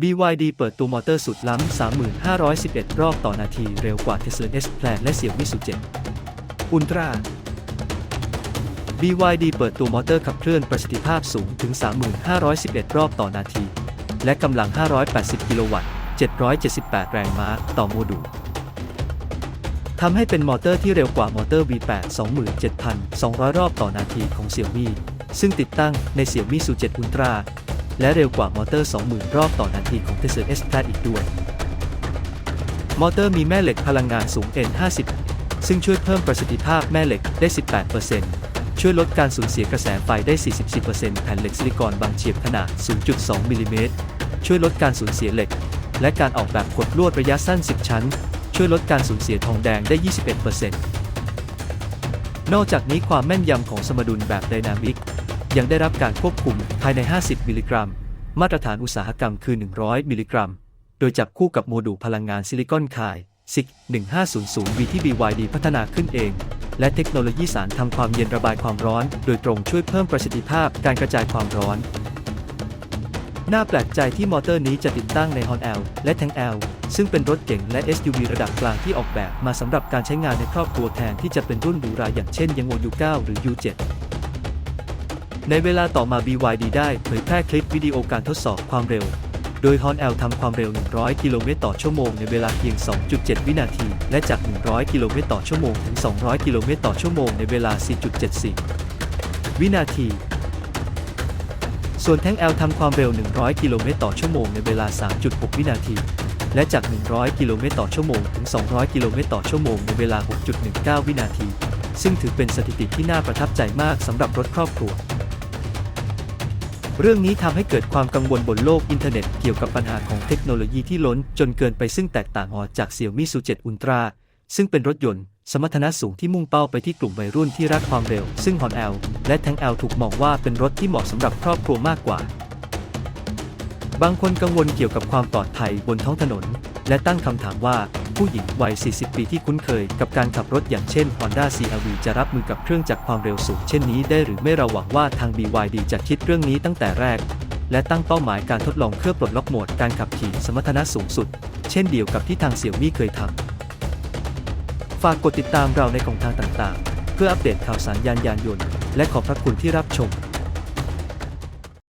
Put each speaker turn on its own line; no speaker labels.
BYD เปิดตัวมอเตอร์สุดล้ำ 3,511 รอบต่อนาทีเร็วกว่า Tesla S Plan และ Xiaomi Su 7 Ultra BYD เปิดตัวมอเตอร์ขับเคลื่อนประสิทธิภาพสูงถึง 3,511 รอบต่อนาที และกำลัง 580 กิโลวัตต์ 778 แรงม้าต่อโมดูลทำให้เป็นมอเตอร์ที่เร็วกว่ามอเตอร์ V8 27,200 รอบต่อนาทีของ Xiaomi ซึ่งติดตั้งใน Xiaomi Su 7 Ultra และเร็วกว่ามอเตอร์ 20,000 รอบต่อนาทีของ Tesla S Plaid อีกด้วย มอเตอร์มีแม่เหล็กพลังงานสูง N50 ซึ่งช่วยเพิ่มประสิทธิภาพแม่เหล็กได้ 18%ช่วยลดการสูญเสียกระแสไฟได้ 44%แผ่นเหล็กซิลิคอนบางเฉียบขนาด 0.2 มิลลิเมตร ช่วยลดการสูญเสียเหล็ก และการออกแบบกดลวดระยะสั้น 10 ชั้น ช่วยลดการสูญเสียทองแดงได้ 21%นอกจากนี้ความแม่นยำของสมดุลแบบไดนามิก ยังได้รับการควบคุมภายใน 50 มิลลิกรัม มาตรฐานอุตสาหกรรมคือ 100 มิลลิกรัม โดยจับคู่กับโมดูลพลังงานซิลิคอนคาย SIC 1500V ที่ BYD พัฒนาขึ้นเอง และเทคโนโลยีสารทำความเย็นระบายความร้อน โดยตรงช่วยเพิ่มประสิทธิภาพการกระจายความร้อน น่าแปลกใจที่มอเตอร์นี้จะติดตั้งใน Hon L และ Tank L ซึ่งเป็นรถเก๋งและ SUV ระดับกลางที่ออกแบบมาสำหรับการใช้งานในครอบครัวแทนที่จะเป็นรุ่นหรูราอย่างเช่นยังโ U9 หรือ U7 ในเวลาต่อมา BYD ได้เผยแพร่คลิปวิดีโอการทดสอบความเร็ว โดย Hon L ทำความเร็ว 100 กิโลเมตรต่อชั่วโมงในเวลาเพียง 2.7 วินาที และจาก 100 กิโลเมตรต่อชั่วโมงถึง 200 กิโลเมตรต่อชั่วโมงในเวลา 4.74 วินาที ส่วนแท่ง L ทำความเร็ว 100 กิโลเมตรต่อชั่วโมงในเวลา 3.6 วินาที และจาก 100 กิโลเมตรต่อชั่วโมงถึง 200 กิโลเมตรต่อชั่วโมงในเวลา 6.19 วินาที ซึ่งถือเป็นสถิติที่น่าประทับใจมากสำหรับรถครอบครัว เรื่องนี้ทำให้เกิดความกังวลบนโลกอินเทอร์เน็ตเกี่ยวกับปัญหาของเทคโนโลยีที่ล้นจนเกินไปซึ่งแตกต่างออกจาก Xiaomi Su 7 Ultra ซึ่งเป็นรถยนต์ สมรรถนะสูงที่มุ่งเป้าไปที่กลุ่มวัยรุ่นที่รักความเร็ว ซึ่ง Hon L และ Tank L ถูกมองว่าเป็นรถที่เหมาะสำหรับครอบครัวมากกว่า บางคนกังวลเกี่ยวกับความปลอดภัยบนท้องถนน และตั้งคำถามว่า ผู้หญิงวัย 40 ปีที่คุ้นเคยกับการขับรถอย่างเช่น Honda CR-V จะรับมือกับเครื่องจักรความเร็วสูงเช่นนี้ได้หรือไม่เราหวังว่าทาง BYD จะคิดเรื่องนี้ตั้งแต่แรก และตั้งเป้าหมายการทดลองเครื่องปลดล็อกโหมดการขับขี่สมรรถนะสูงสุด เช่นเดียวกับที่ทาง Xiaomi เคยทำฝากกดติดตามเราในของทางต่างๆ เพื่ออัปเดตข่าวสารยานยานยนต์ และขอบพระคุณที่รับชม